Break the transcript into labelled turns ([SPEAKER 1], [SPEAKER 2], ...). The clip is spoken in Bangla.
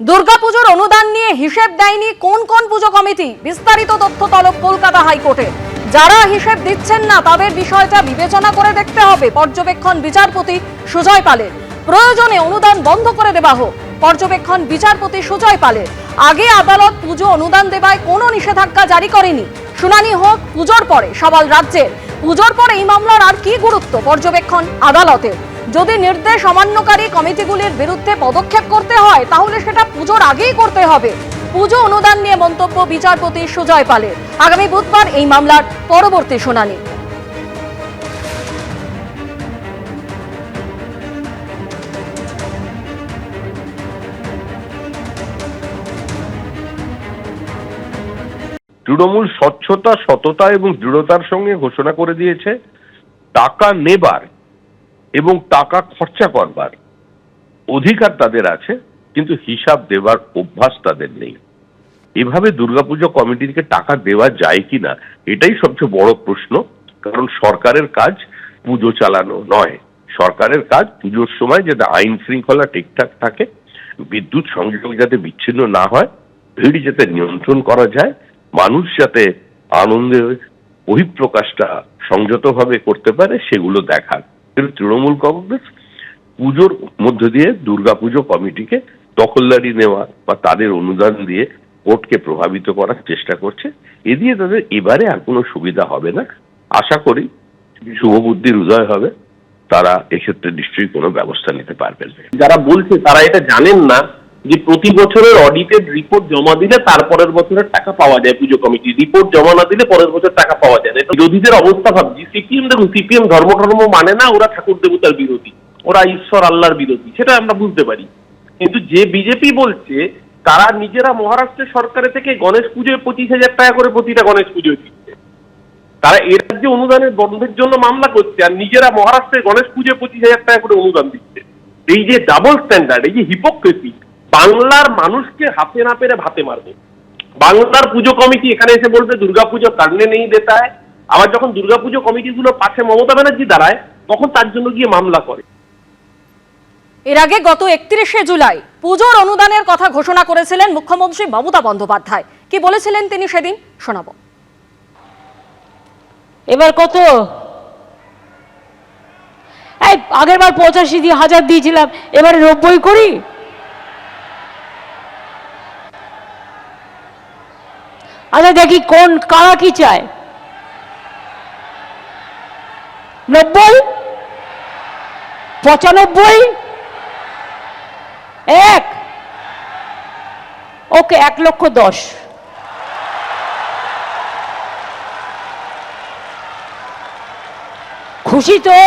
[SPEAKER 1] দুর্গাপুজোর অনুদান নিয়ে হিসেব দেয়নি কোন কোন পুজো কমিটি? বিস্তারিত তথ্য তলব কলকাতা হাইকোর্টে। যারা হিসেব দিচ্ছেন না, তাদের বিষয়টা বিবেচনা করে দেখতে হবে, পর্যবেক্ষণ বিচারপতি সুজয় পালের। প্রয়োজনে অনুদান বন্ধ করে দেওয়া হোক, পর্যবেক্ষণ বিচারপতি সুজয় পালের। আগে আদালত পুজো অনুদান দেওয়ায় কোনো নিষেধাজ্ঞা জারি করেনি। শুনানি হোক পুজোর পরে, সওয়াল রাজ্যের। পুজোর পরে এই মামলার আর কি গুরুত্ব? পর্যবেক্ষণ আদালতের। যদি নির্দেশ অমান্যকারী কমিটিগুলির বিরুদ্ধে পদক্ষেপ করতে হয়, তাহলে সেটা পুজোর আগেই করতে হবে। পুজো অনুদান নিয়ে মন্তব্য বিচারপতি সুজয় পালের। আগামী বুধবার এই মামলার পরবর্তী শুনানি।
[SPEAKER 2] তৃণমূল স্বচ্ছতা, সততা এবং দৃঢ়তার সঙ্গে ঘোষণা করে দিয়েছে, টাকা নেবার এবং টাকা খরচা করবার অধিকার তাদের আছে, কিন্তু হিসাব দেবার অভ্যাস তাদের নেই। এভাবে দুর্গাপুজো কমিটিকে টাকা দেওয়া যায় কিনা, এটাই সবচেয়ে বড় প্রশ্ন। কারণ সরকারের কাজ পুজো চালানো নয়। সরকারের কাজ পুজোর সময় যাতে আইন শৃঙ্খলা ঠিকঠাক থাকে, বিদ্যুৎ সংযোগ যাতে বিচ্ছিন্ন না হয়, ভিড় যাতে নিয়ন্ত্রণ করা যায়, মানুষ যাতে আনন্দের বহিঃপ্রকাশটা সংযতভাবে করতে পারে, সেগুলো দেখার কিন্তু তৃণমূল কংগ্রেস। পুজোর মধ্য দিয়ে দুর্গাপুজো কমিটিকে দখলদারি নেওয়া বা তাদের অনুদান দিয়ে ভোটকে প্রভাবিত করার চেষ্টা করছে। এ দিয়ে তাদের এবারে আর কোনো সুবিধা হবে না। আশা করি শুভবুদ্ধির উদয় হবে। তারা এক্ষেত্রে নিশ্চয়ই কোনো ব্যবস্থা নিতে পারবেন।
[SPEAKER 3] যারা বলছে তারা এটা জানেন না। যে প্রতি বছরের অডিটেড রিপোর্ট জমা দিলে তারপরের বছরের টাকা পাওয়া যায় পুজো কমিটি রিপোর্ট জমা না দিলে পরের বছর টাকা পাওয়া যায় না। বিরোধীদের অবস্থা ভাবছি। সিপিএম দেখুন, সিপিএম ধর্ম ধর্ম মানে না ওরা ঠাকুর দেবতার বিরোধী। ওরা ঈশ্বর আল্লাহর বিরোধী। সেটা আমরা বুঝতে পারি। কিন্তু যে বিজেপি বলছে, তারা নিজেরা মহারাষ্ট্রের সরকারের থেকে গণেশ পুজোয় পঁচিশ হাজার টাকা করে প্রতিটা গণেশ পুজোয় দিচ্ছে। তারা এর রাজ্যে অনুদানের বন্ধের জন্য মামলা করছে আর নিজেরা মহারাষ্ট্রের গণেশ পুজোয় পঁচিশ হাজার টাকা করে অনুদান দিচ্ছে। এই যে ডাবল স্ট্যান্ডার্ড এই যে হিপোক্রেসি বাংলার মানুষকে হাতে না পেরে ভাতে মারবে। বাংলার পুজো কমিটি এখানে এসে বলবে দুর্গাপুজো কারণে নেই দেতায় আবার যখন দুর্গাপুজো কমিটিগুলো পাশে মমতা ব্যানার্জি দাঁড়ায় তখন তার জন্য গিয়ে মামলা করে।
[SPEAKER 1] এর আগে গত একত্রিশে জুলাই পুজোর অনুদানের কথা ঘোষণা করেছিলেন মুখ্যমন্ত্রী মমতা বন্দ্যোপাধ্যায়। কি বলেছিলেন তিনি সেদিন? শোনাবো।
[SPEAKER 4] এবার কত? এই আগের বার পঁচাশি দিয়ে হাজার দিয়েছিলাম এবারে নব্বই করি? আচ্ছা দেখি কোন, কারা কি চায়? নব্বই? পঁচানব্বই? এক? ওকে, এক লক্ষ দশ। খুশি তো?